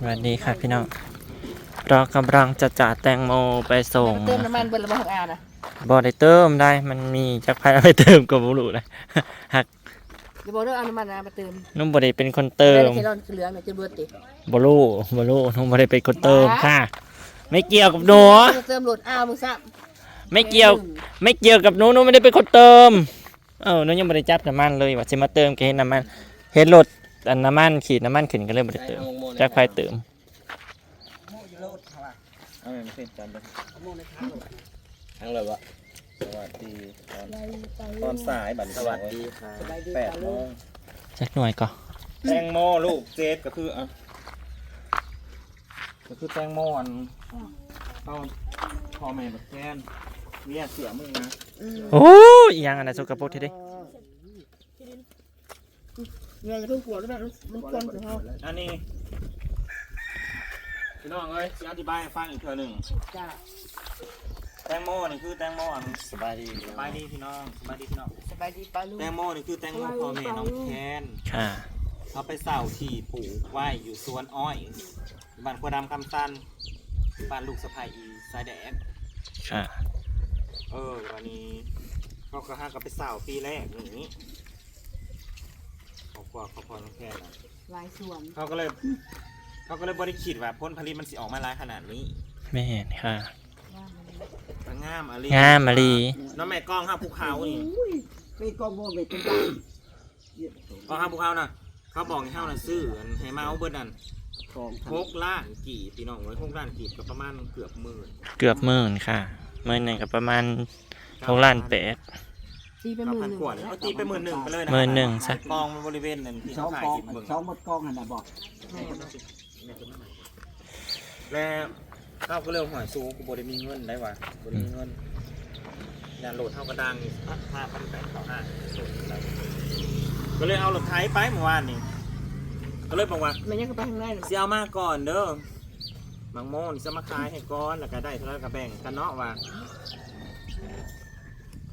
สวัสดีครับพี่น้องเรากำลังจะจ่าแตงโมไปส่งเติมน้ำมันเบนระเบิดของอานะบอได้เติมได้มันมีจักรพายเอาไปเติมกับบุรุษเลยหักอย่าบอกเรื่องเอาน้ำมันนะมาเติมนุ่มบอได้เป็นคนเติมแค่ร้อนเหลืองเนี่ยจะเบิดติบรุบรุนุ่มบอได้เป็นคนเติมค่ะ ไม่เกี่ยวกับหนูเติมโหลดอ้าวมึงซ้ไม่เกี่ยว ไม่เกี่ยวกับหนูหนูไม่ได้เป็นคนเติม เออหนูยังไม่ได้จับน้ำมันเลยว่าจะมาเติมแค่เห็นน้ำมันเห็นรถ อันน้ำมันขีดน้ำมันขึ้นก็เลยไม่ได้เติมจักรพายเติมเอาไม่เป็นจำเป็นทั้งเลยวะสวัสดีตอนตอนสายบัตรสวัสดีค่ะแปดโมงจักหน่วยก่อนแตงโมลูกเจฟก็คืออะก็คือแตงโมอันเข้าพ่อแม่บักแกนเมียเสียมึงนะโอ้ยอีหยังอันนั้นสกปรกทีเดี เนี่ยจะเพิ่งปวดแล้วแบบมันควนของเขาอันนี้พี่น้องเอ้ยจะอธิบายให้ฟังอีกเทื่อหนึ่งจ้าแตงโมนี่คือแตงโมอันสบายดีสบายดีพี่น้องสบายดีพี่น้องสบายดีป้าลูกแตงโมนี่คือแตงโมพ่อแม่น้องแคนค่ะเขาไปเสาที่ปลูกไว้อยู่สวนอ้อยบ้านขวดดำคำตันบ้านลูกสะพายอีสายแดดค่ะเออวันนี้เขาก็ห้าก็ไปเสาปีแรกอย่างนี้เขาก ว่าเขาพอน้องแค่นะลายส่วนเขาก็เลย เขาก็เลยบริคิดว่าผลผลิตมันสิออกมาหลายขนาดนี้ไม่เห็นค่ะก็งามอะไรงามมาลีน้องแม่กล้องห้าภูเขานี่มีกองโมเป็นเป็นบ้านกล้องห้าภูเขาน่ะ เขาบอกให้เฮาน่ะซื้ออันให้มาเอาเบิดนั่นกองหกล้านกี่พี่น้องไว้หกล้านกี่ก็ประมาณเกือบหมื่นเกือบหมื่นค่ะหมื่นหนึ่งกับประมาณหกล้านแปด ตีไปเก้าหมื่นพันหนึ่ง กว่าเนี่ยเอาตีไปหมื่นหนึ่งไปเลยนะหมื่นหนึ่งซะ กองบริเวณนั้นที่สอเขางขายกองกินเบิ่งสองหมดกองหันน่ะบอกแล้วเขาก็เริ่มหอยซูกูบริมีเงินได้ว่ะบริมีเงินยานโหลดเท่ากระดังห้าพันแปดต่อห้าก็เลยเอารถไถไปเมื่อวานนี่ก็เลยบอกว่า มันยังก็ไปข้างในเสียเอามาก่อนเด้อบางโมนจะมาขายให้ก้อนแล้วก็ได้เท่าไหรก็แบ่งกันเนาะว่า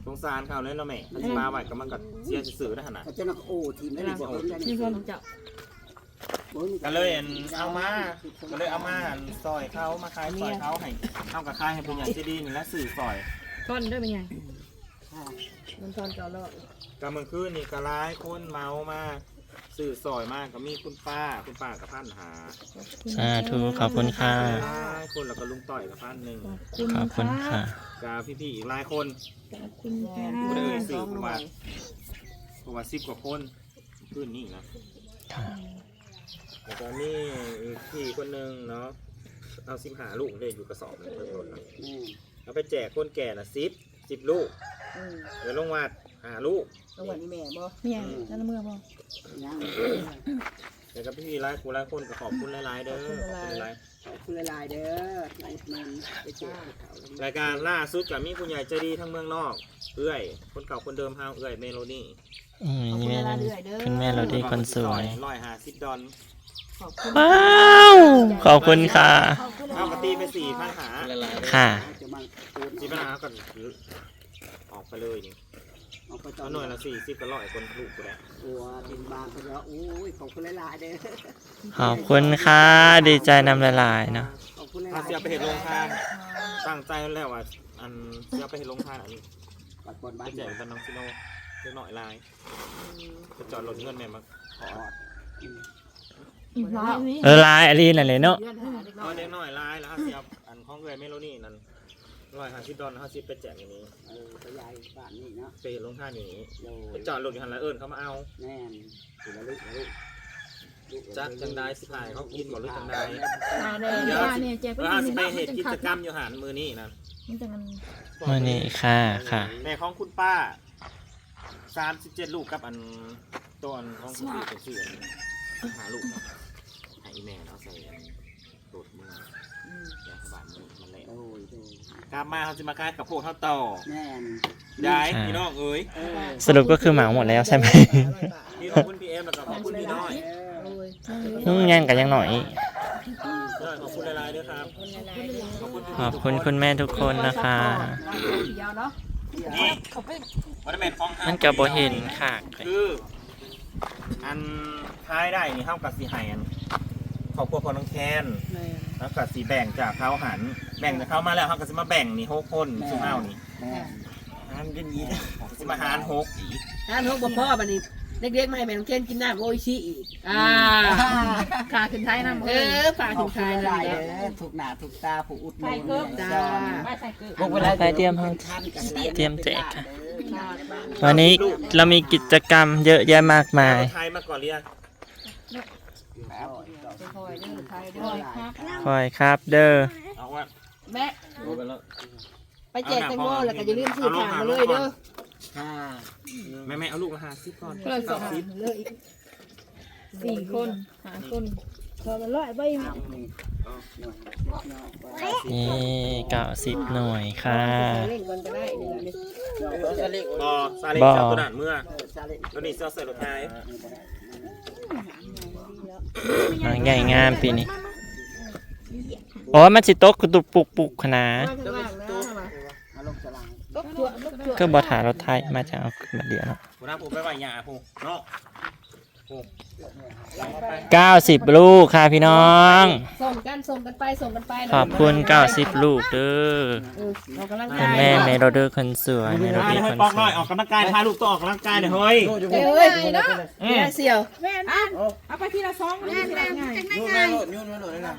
สงสารเขาเลยเนาะแม่ถ้าสิมาไหวก็มันก็เสียสื่อได้ขนาดเขาจะนักโอ้ทีมได้บอกคนได้นี่คนเจ้าก็เลยอันเอามา ก็เลยเอามาอันซอยเขามาขายซอยเขาให้เอากับขายให้เป็นอย่างที่ดีนี่แหละสื่อซอย ก้อนได้เป็นไงมันตอนเก่าแล้วก็เมื่อคืนนี่ก็ร้ายคนเมามา สื่อซอยมากก็มีคุณป้าคุณป้ากับพันหาสาธุขอบคุณค่ะหลายคนแล้วก็ลุงต่อยกับพันหนึ่งขอบคุณค่ะกับพี่ๆอีกหลายคนคุณค่ะไม่ได้เอ่ยสื่อประมาณประมาณสิบกว่าคนขึ้นนี่นะค่ะแล้วก็นี่อีกพี่คนหนึ่งเนาะเอาสิบหาลูกเลยอยู่กระสอบหนึ่งเพิ่มลดนะเอาไปแจกคนแก่นะสิบสิบลูกเดี๋ยวลงวัด หาลูกจังหวัดนี้แม่บ่เนี่ยนั่นเมื่อบ่ยังแล้วก็พี่ๆหลายคนหลายคนก็ขอบคุณหลายๆเด้อขอบคุณหลายคุณลายเด้อไลฟ์มันไปเจอเขาๆรายการล่าสุดกับมีคุณใหญ่ใจดีทั้งเมืองนอก เอื้อย คนเก่าคนเดิมเฮาเอื้อยเมโลนี่อืมนี่แม่นั่นคุณแม่เราดีคนสวยร้อยหาสิบดอนขอบคุณว้าวขอบคุณค่ะเอากระตีไปสี่พันหาค่ะจะมาโอนสี่พันหาก่อนออกไปเลยนี่ เอาไปต่ตออนหน่วยละสี่สิบก็ร้อยคนลูกกูแล้วตัวเป็นบางเขาจะโอ้ยขอบคุณหลายๆเด้อขอบคุณค่ะดีใจนำละลายเนาะขอบคุณหลาถ้ายเสียไปเห็นโรงทานตั้งใจแล้วว่าอันเสียไปเห็นโรงทานอันนี้ปัดบนไปบ้านแจใหญ่กเป็นน้องซิโน่เล็กหน่อยลายจะจอดรถเงินแม่มาขออีกร้อยนี้เออลายอะไรนั่นเลยเนาะเดือนหาเด็กน้เอาอยเล็กหน่อยลายแล้วถ้าเสียอันของเอยเมโลนี่นั่น ร้อยห้าสิบดอลห้าสิบไปแจกอย่างนี้เออไปยายบ้านนี่เนาะไปเห็นโรงทานอย่างนี้โดไปยจอดรถอยู่หันละเอิญเขามาเอาแน่นถือละลูกละลูกจักจังได้สิพายเขากินบ่หรือจังได้ ตาแดงตาเนี่ยแจกเอไปอห้าสินี่ไปนะเหตุกิจกรรมอยู่หันมือนี่นะมันจะกันมื่อนี้ค่ะค่ะ แม่ของคุณป้าสามสิบเจ็ดลูกกับอันตัวอันของคุณพี่เป็นชื่ออันหาลูกเนาะให้อีแม่เนาะใส่อัน โดดมือยาสบานมือมันแหละโดยโดยกลับมาเขาจะมาคายกับพวกเท่าต่อแน่นยายพี่น้องเอ้ยเออสรุปก็คือเหมาหมดแล้วใช่ไหมพี่ขอบคุณพี่เอ็มแล้วก็ขอบคุณพี่น้อยเออโอ้ยนุ่งยังกันยังหน่อย น้อยขอบคุณหลายๆด้วยครับขอบคุณขอบคุณคุณแม่ทุกคนนะคะ ยาวเนาะนี่วัตเมนฟองมันกับโบเห็นค่ะ คืออันท้ายได้นี่เท่ากับสีไห้อัน ครอบครัวพอน้องแคนแม่แล้วก็สีแบ่งจากเขาหันแบ่งจากเขามาแล้วเขาก็จะมาแบ่งนี่หกคนซุ่มเอานี่แม่หันกันยีสิมาหารหกอีกทานหกบ่พ่อบัดนี้เด็กๆมาให้แม่น้องเคนกินน้ำโออิชิอีกอ่าขาขึ้นท้ายน้ำเอเอ้ยอฝากขถึอบงคุทายณหนะลายเลยถูกหน้าถูกตาผู้อุดหนุนจ้าพวกเวลาไปเตรียมห้องท่านกันเตรียมแจกค่ะ วันนี้เรามีกิจกรรมเยอะแยะมากมาย ไทยมาก่อนเรียก คอยครับคอยครับเด้อเอาว่าแม่ไปแจกแตงโมแล้วก็อย่าลืมซื้อผ่านมาเลยเด้อค่ะแม่แม่เอาลูกมาหาซิก่อนเราสองสี่คนหาคนพอมันร้อยใบมานี่เก้าสิบหน่วยค่ะเล่นกันก็ได้นี่ล่ะนี่บอซาเล้งบ่เจ้าตัวนั้นเมื่อตัวนี้เสื้อเสื้อรถไทยน้อง ใหญ่งามปีนี้โอ้มันสิตกกระตุกปุกปุกขนาดข้างล่างนะมามาลงตารางตบตัวตบตัวก็บอถารถไทยมาจะเอาขึ้นมาเดียวเนาะผู้น้าผู้ไปไหวยาผู้เนาะ ผู้เก้าสิบลูกค่ะพี่น้อง ส่งกันส่งกันไปส่งกันไปขอบคุณเก้าสิบลูกเด้อเออออกกำลังคุกาณยแม่เมโลเดอร์คนสวยเมโลมาดี้ให้คนปอกสหน่วอยยออกกำลังกายพาลูกต้องออกกำลังกายหน่อยเฮ้ยเอ้ยเอ้ยเนี่ยเสี่ยวแม่นะเอาไปทีละสองง่ายง่ายยุ่งแม่โหลดยุ่งแม่โหลดเลยนะ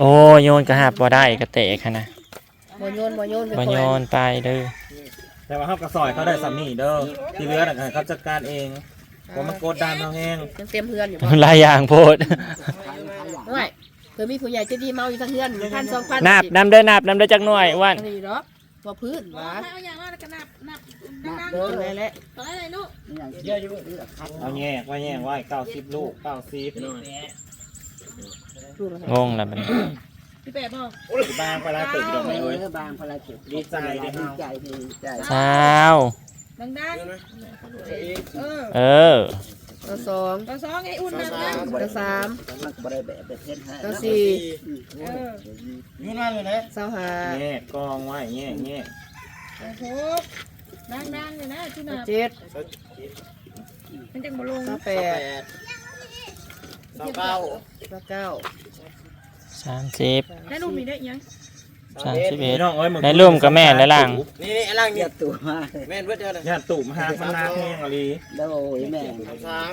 โอ้โยนกระหับบ่ได้กระเตะค่ะนะบ่โยนบ่โยนไปบ่ก่โยอนนไปเด้อแต่ว่าเขากระสอยเขาได้สามีเด้อที่เหลือน่ะเขาจัดการเอง ผมมันกดดันเขาแห้งยังเต็มเฮือนอยู่บ่หลายอย่างโพดไม่เผื่อมีผู้ใหญ่ใจะดีเมาอยู่ทั้งเฮือนพันสองพันนับนำเด้อนับนำเด้อจักหน่วยอ้วันนี่หรอกบ่พื้นหวาเอาอย่างนั้นก็นับนับเดินเลยแหละต่ออะไรลูกอย่างเยอะอยู่คัดเอาแยกไว้แยกไว้เก้าสิบลูกเก้าสิบงงแล้วมันพี่แปะบอกบางเวลาตื่นดอกไม้เอ้ยเออบางพลาเก็บดีใจเด้อดีเฮาใจดีใจเช้า ดังดังเออเออตัวสองต่อสองไอ้อุ่นนะตัวสามมันบริแบบแบบเช่นให้ตัวสี่เออยุ่งมากเลยนะเสาหาแยกกองไว้แยกแยกโอ้โหดังดังเลยนะที่นับเจ็ดมันจังบอลงเสาแปดสองเก้าเสาเก้าสามสิบได้ลูกมีได้ยัง สามสิบเอ็พี่ดน้องเอ้ยมึงได้ร่วมกับแม่และหลังนี่นี่ล่างเนี่ยตัวมาแม่นเวทเดียวเลยญาติตุ่มหามันนาแห้งอะไรโดยแม่สาม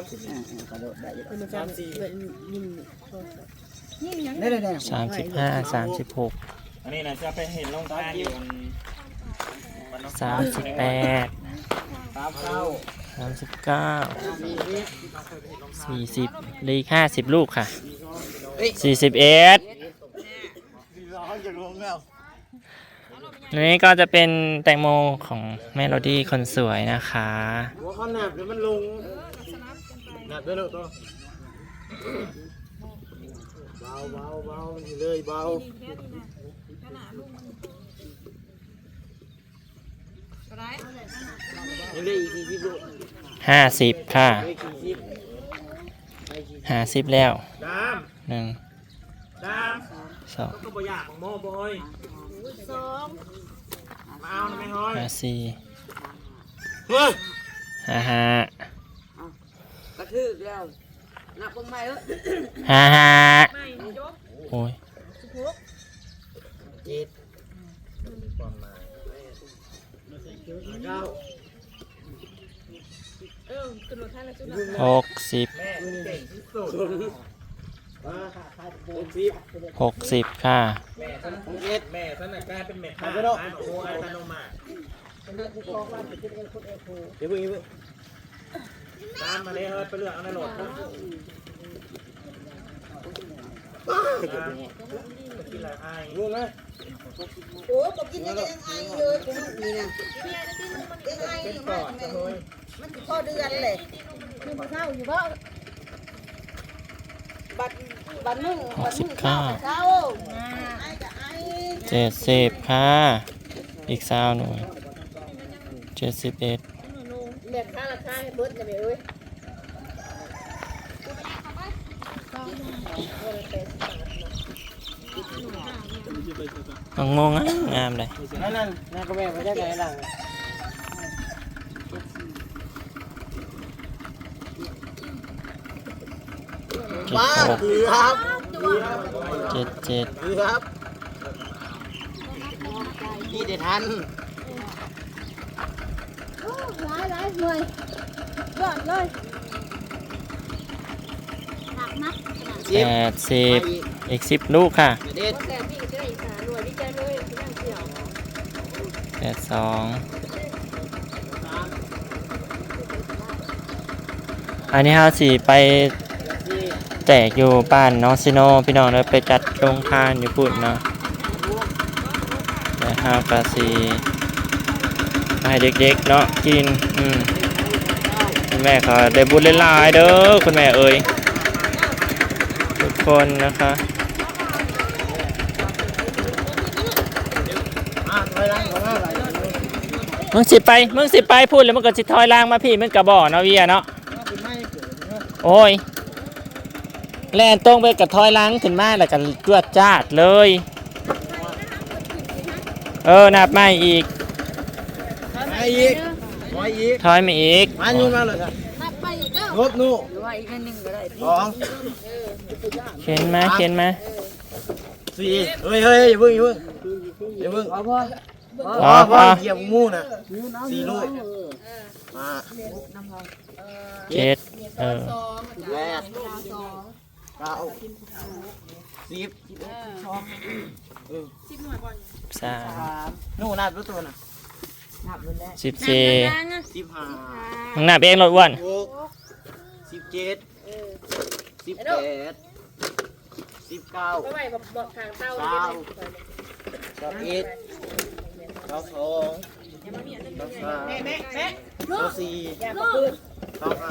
กระโดดได้เป็นประจำสี่เป็นยิงนี่ยังได้เลยเนี่ยสามสิบห้าสามสิบหกอันนี้นะจะไปเห็นลงทานอยู่บนสามสิบแปดสามเก้าสามสิบเก้าสี่สิบเหลขห้าสิบลูกค่ะสี่สิบเอ็ด นี่ก็จะเป็นแตงโมของเมโลดี้คนสวยนะคะหัวข้อหนับเดี๋ยวมันลงหนับด้วยลูกตัวเบาเบาเบาเลยเบายังได้อีกสี่สิบลูกห้าสิบค่ะได้กี่สิบห้าสิบแล้วดามหนึ่งดามสอง ก็บ่อยากของโม่บอยสองมาเอาหน่อยไหมเฮ้ยห้าสี่เฮ้ยห้าห้ากระทืบแล้วนับลงไปเอ้ยห้าห้าไม่ยกโอ้ยเจ็ดเก้าเออขึ้นรถให้แล้วจุดหกสิบแม่เก่งที่สุด หกสิบค่ะ แม่ท่านเอ็ดแม่ท่านน่ะกลายเป็นแม่ค้าขายโอ้อัตโนมัติเดี๋ยวเพิ่งเดี๋ยวเพิ่งตามมาเลยเฮ้ยไปเลือกเอาในรถนะตามกินอะไรไอ้รู้ไหมโอ้ก็กินยังไงยังไงเลยกูนี่นะยังไงเป็นปอดจะเฮ้ยมันพอเดือนเลยมีผู้เช่าอยู่ก็บัตร บัตรมึงหกสิบเก้าเข้าเจ็ดสิบค่ะ อีกสาวหน่วยเจ็ดสิบเอ็ดแม่ค้าราคาให้เบิดกันเลยเอ้ยงงอะงามเลยนั่นนั่นนั่นก็แม่ไม่ได้ไงล่ะโอ เคสิบบ้าหกคือครับเจ็ดเจ็ดคือครับนี่เด็ดทันหลายหลายหน่วยยอดเลยหนักนักสิบแปดสิบไปอีกอีกสิบลูกค่ะเด็ดแต่พี่ก็ได้อีกหาหน่วยดีใจเลยที่นั่งเที่ยวแปดสองอันนี้ห้าสี่ไปสี่ แจกอยู่บ้านน้องซิโนพี่น้องเลยไปจัดโรงทานอยู่ปุ่นเนาะแต่ห้ากาสีให้เด็กๆเนาะกินอืมคุณแม่ก็ได้บุญหลายๆเด้อคุณแม่เอ่ยทุกคนนะคะมึงสิไปมึงสิไปพูดแล้วมึงก็สิถอยล่างมาพี่มึงกระบอกเนาะเวียเนาะโอ้ย แล่นตรงไปกับถอยล่างขึ้นมาแล้วก็จวดจ้าดเลย เออนับมาอีก ไปอีกไปอีกถอยมาอีก มาอยู่มาเลยครับนับไปอีกเด้อลบนู่หรือว่าอีกนิดนึงก็ได้สองเข็นมาเข็นมาสี่เฮ้ยเฮ้ยอย่าเพิ่งอย่าเพิ่งอย่าเพิ่งพอพออ๋อพออ๋อเหยียบมูน่ะสี่ลูกมาเจ็ดเออแปด เก้าสิบสามนู่นนับรู้ตัวน่ะสิบสี่สิบห้ามึงนับเองรถอ้วนหกสิบเจ็ดสิบแปดสิบเก้าไปบอกบอกทางเต้าเก้าเก้าเอ็ดเก้าสองเก้าสามเก้าสี่ เก้าห้า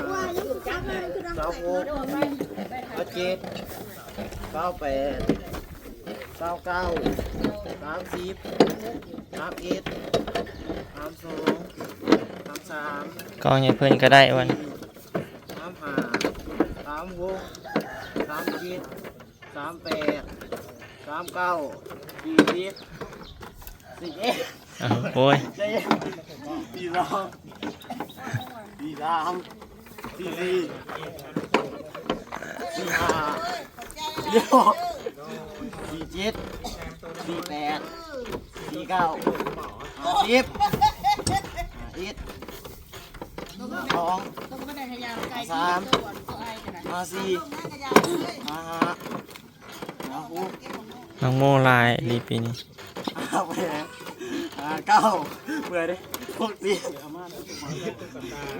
เก้าหกเก้าเจ็ดเก้าแปดเก้าเก้าสามสิบสามเอ็ดสามสองสามสามกองยังเพิ่อนก็ได้อ้วนสามห้าสามหกสามเจ็ดสามแปดสามเก้าสี่สิบสี่เอ็ดอ้าวโอ้ยสี่สองสี่สาม สี่สี่สี่ห้าสี่หกสี่เจ็ดสี่แปดสี่เก้าห้าสิบอ็ดสองสามห้าสี่ห้าห้าห้าหกน้องโมลายรีปีนี้ห้าแปดห้าเก้าเบื่อดิหกสี่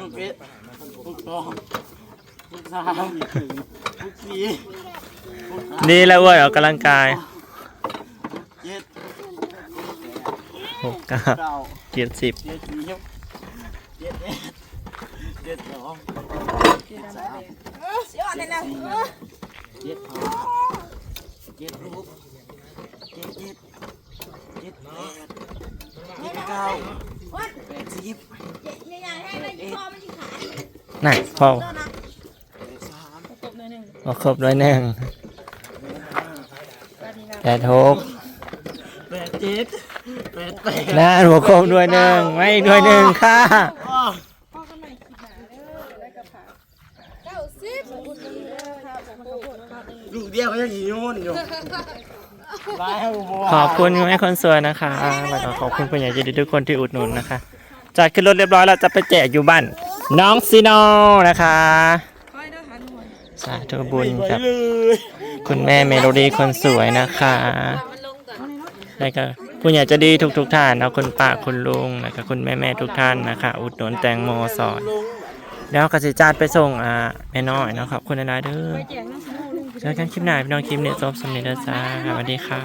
หกเอ็ ดหกสองหกสามหกสี่หกห้าดีแล้วอ้วนออกกำลังกายเจ็ดหกเก้าเก้าเจ็ดสิบเจ็ดสี่เจ็ดเอ็ดเจ็ดสองเจ็ดสามยอดเลยนะเจ็ดห้าเจ็ดหกเจ็ดเจ็ดเจ็ดแปดเจ็ดเก้าแปดสิบ ยังให้เลยพ่อมันที่ขา น่ะพ่อครบด้วยหนึ่งแปดหกแปดเจ็ดแปดแปดน่าบอกครบด้วยหนึ่งไม่ด้วยหนึ่งค่ะอ้อบลูกเดียวก็ยังยีนู่นอยู่ขอบคุณแม่คนสวยนะคะแล้วก็ขอบคุณผู้ใหญ่ใจดีทุกคนที่อุดหนุนนะคะจัดขึ้นรถเรียบร้อยแล้วจะไปแจกอยู่บ้าน น้องซีโนนะคะสาธุบุญกับคุณแม่เมโลดี้คนสวยนะคะแล้วก็ผู้ใหญ่จะดีทุกทุกๆท่านเนาะคุณป้าคุณลุงแล้วก็คุณแม่แม่ๆทุกท่านนะคะ อุดหนุนแตงโมสอนแล้วกสิจาดไปส่งอ่าแม่น้อยนาะขอบคุณหลายเด้อเจอกันคลิปหน้าพี่น้องคลิปเนี้จบสำเร็จแล้วจ้าสวัสดีค่ะ